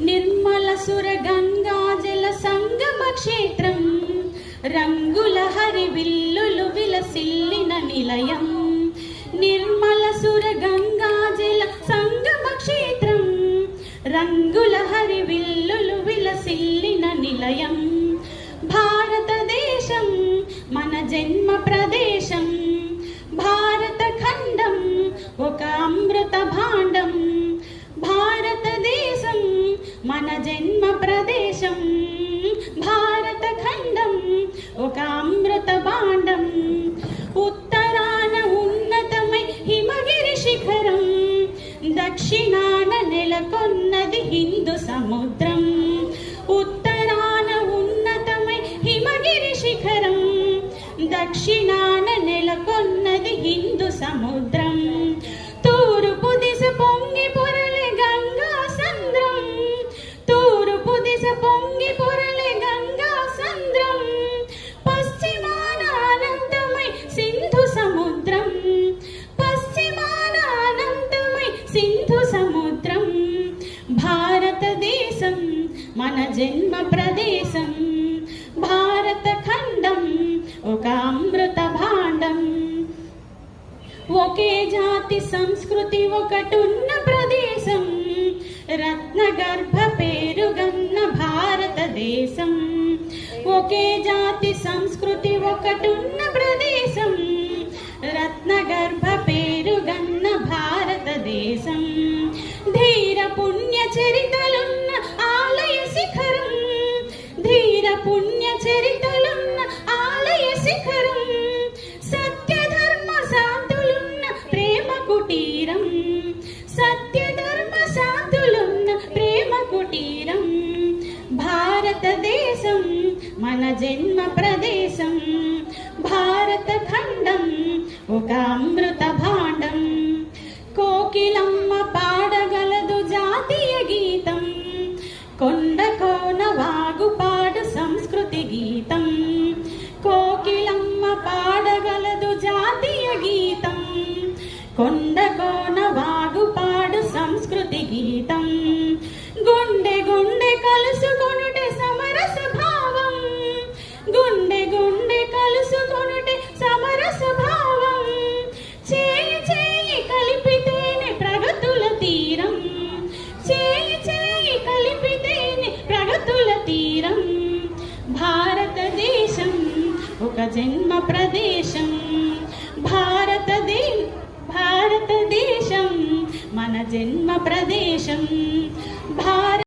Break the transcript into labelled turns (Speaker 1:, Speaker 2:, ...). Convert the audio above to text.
Speaker 1: నిర్మల సుర గంగా జల సంగమ క్షేత్రం రంగుల హరి విల్లులు విలసిల్లిన నిలయం. నిర్మల సుర గంగా జల సంగమ క్షేత్రం రంగుల హరి విల్లులు విలసిల్లిన నిలయం. భారతదేశం మన జన్మ ప్రదేశం. మన జన్మ ప్రదేశం భారత ఖండం ఒక అమృత భాండం. ఉత్తరాన ఉన్నతమై హిమగిరి శిఖరం దక్షిణాన నెలకొన్నది హిందూ సముద్రం. ఉత్తరాన ఉన్నతమై హిమగిరి శిఖరం దక్షిణాన నెలకొన్నది హిందూ సముద్రం. పొంగి పొరలే గంగా సంద్రం పశ్చిమాన అనంతమై సింధు సముద్రం. పశ్చిమాన అనంతమై సింధు సముద్రం. భారతదేశం మన జన్మ ప్రదేశం. భారత ఖండం ఒక అమృత భాండం. ఒకే జాతి సంస్కృతి ఒకటున్న ప్రదేశం. రత్న దేశం. ధీర పుణ్య చరితలున్న ఆలయ శిఖరం. ధీర పుణ్య చరితలున్న ఆలయ శిఖరం. సత్య ధర్మ శాంతులున్న ప్రేమ కుటీరం. సత్య ధర్మ శాంతులున్న ప్రేమ కుటీరం. భారతదేశం మన జన్మ ప్రదేశం. భారత ఖండం ఒక అమృత కొండ కోన వాగు సంస్కృతి గీతం. కోకిలమ్మ పాడగలదు జాతీయ గీతం. కొండ ఒక జన్మ ప్రదేశం. భారతదే భారతదేశం మన జన్మ ప్రదేశం. భారత